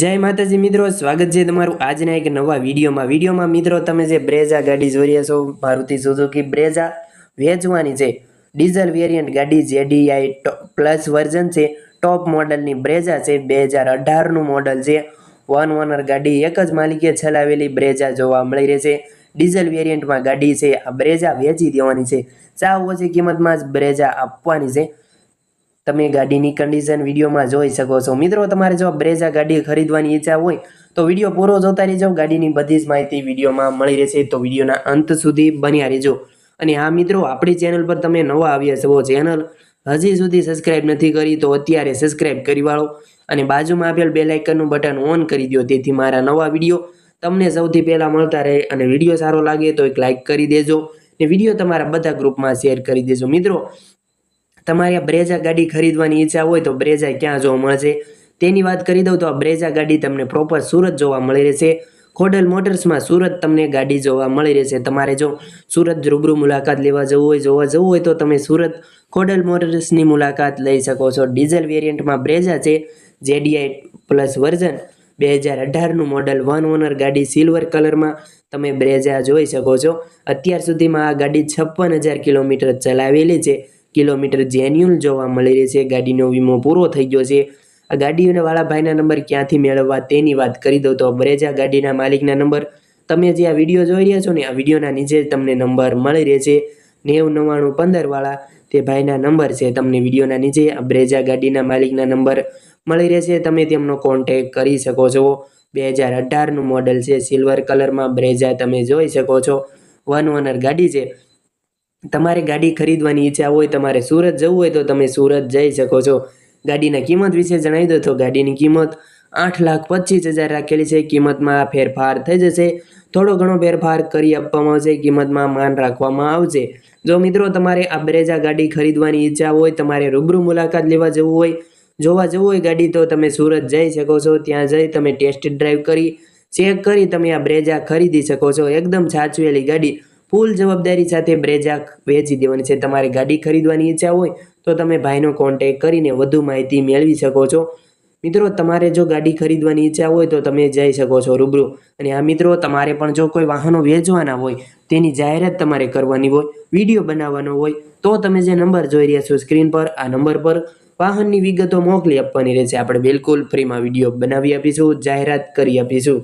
જય માતાજી મિત્રો, સ્વાગત છે તમારું આજના એક નવા વિડીયોમાં. વિડીયોમાં મિત્રો તમે જે બ્રેઝા ગાડી જોઈ રહ્યા છો, મારુતિ સુઝુકી બ્રેઝા વેચવાની છે. ડીઝલ વેરિયન્ટ ગાડી જેડીઆઈ પ્લસ વર્ઝન છે. ટોપ મોડલની બ્રેઝા છે બે હજાર અઢારનું મોડલ છે. વન ઓનર ગાડી એક જ માલિકે ચલાવેલી બ્રેઝા જોવા મળી રહેશે ડીઝલ વેરિયન્ટમાં ગાડી છે, આ બ્રેઝા વેચી દેવાની છે. સાવ ઓછી કિંમતમાં જ બ્રેઝા આપવાની છે. તમે ગાડીની કન્ડિશન વિડીયોમાં જોઈ શકો છો. મિત્રો, તમારે જો બ્રેઝા ગાડી ખરીદવાની ઈચ્છા હોય, તો વીડિયો પૂરો જોતા રહેજો. ગાડીની બધી જ માહિતી વિડીયોમાં મળી રહેશે. તો વિડીયોના અંત સુધી બન્યા રહેજો. અને હા, મિત્રો, આપણી ચેનલ પર તમે નવા આવ્યા છો ચેનલ હજી સુધી સબસ્ક્રાઇબ નથી કરી, તો અત્યારે સબસ્ક્રાઇબ કરી વાળો અને બાજુમાં આપેલ બે લાઇકનનું બટન ઓન કરી દો તેથી મારા નવા વીડિયો તમને સૌથી પહેલાં મળતા રહે અને વીડિયો સારો લાગે તો એક લાઇક કરી દેજો ને વીડિયો તમારા બધા ગ્રુપમાં શેર કરી દેજો. મિત્રો તમારે બ્રેઝા ગાડી ખરીદવાની ઈચ્છા હોય તો બ્રેઝા ક્યાં જોવા મળશે? તેની વાત કરી દઉં તો આ બ્રેઝા ગાડી તમને પ્રોપર સુરત જોવા મળી રહેશે. ખોડલ મોટર્સમાં સુરત તમને ગાડી જોવા મળી રહેશે. તમારે જો સુરત રૂબરૂ મુલાકાત લેવા જવું હોય, જોવા જવું હોય તો તમે સુરત ખોડલ મોટર્સની મુલાકાત લઈ શકો છો. ડીઝલ વેરિયન્ટમાં બ્રેઝા છે. જેડીઆઈ પ્લસ વર્ઝન બે હજાર અઢારનું મોડલ વન ઓનર ગાડી સિલ્વર કલરમાં તમે બ્રેઝા જોઈ શકો છો. અત્યાર સુધીમાં આ ગાડી છપ્પન હજાર કિલોમીટર ચલાવેલી છે. કિલોમીટર જેન્યુઅલ જોવા મળી રહી છે. ગાડીનો વીમો પૂરો થઈ ગયો છે. આ ગાડીઓના વાળા ભાઈના નંબર ક્યાંથી મેળવવા તેની વાત કરી દઉં તો બ્રેજા ગાડીના માલિકના નંબર. તમે જે આ વીડિયો જોઈ રહ્યા છો ને, આ વિડીયોના નીચે તમને નંબર મળી રહેશે નેવું નવ્વાણું પંદરવાળા તે ભાઈના નંબર છે. તમને વિડીયોના નીચે આ બ્રેજા ગાડીના માલિકના નંબર મળી રહેશે તમે તેમનો કોન્ટેક કરી શકો છો. બે હજાર અઢારનું મોડલ છે. સિલ્વર કલરમાં બ્રેઝા તમે જોઈ શકો છો. વન ઓનર ગાડી છે. તમારે ગાડી ખરીદવાની ઈચ્છા હોય, તમારે સુરત જવું હોય તો તમે સુરત જઈ શકો છો. ગાડીના કિંમત વિશે જણાવી દો તો ગાડીની કિંમત આઠ લાખ પચીસ હજાર રાખેલી છે. કિંમતમાં ફેરફાર થઈ જશે. થોડો ઘણો ફેરફાર કરી આપવામાં આવશે. કિંમતમાં માન રાખવામાં આવશે. જો મિત્રો તમારે આ બ્રેજા ગાડી ખરીદવાની ઈચ્છા હોય, તમારે રૂબરૂ મુલાકાત લેવા જવું હોય, જોવા જવું હોય ગાડી, તો તમે સુરત જઈ શકો છો. ત્યાં જઈ તમે ટેસ્ટ ડ્રાઈવ કરી, ચેક કરી તમે આ બ્રેજા ખરીદી શકો છો. એકદમ સાચવેલી ગાડી. ફૂલ જવાબદારી સાથે બ્રેજાક વેચી દેવાની છે. તમારે ગાડી ખરીદવાની ઈચ્છા હોય તો તમે ભાઈનો કોન્ટેક કરીને વધુ માહિતી મેળવી શકો છો. મિત્રો, તમારે જો ગાડી ખરીદવાની ઈચ્છા હોય તો તમે જઈ શકો છો રૂબરૂ. અને આ મિત્રો, તમારે પણ જો કોઈ વાહનો વેચવાના હોય, તેની જાહેરાત તમારે કરવાની હોય, વીડિયો બનાવવાનો હોય, તો તમે જે નંબર જોઈ રહ્યા છો સ્ક્રીન પર, આ નંબર પર વાહનની વિગતો મોકલી આપવાની રહેશે. આપણે બિલકુલ ફ્રીમાં વીડિયો બનાવી આપીશું, જાહેરાત કરી આપીશું.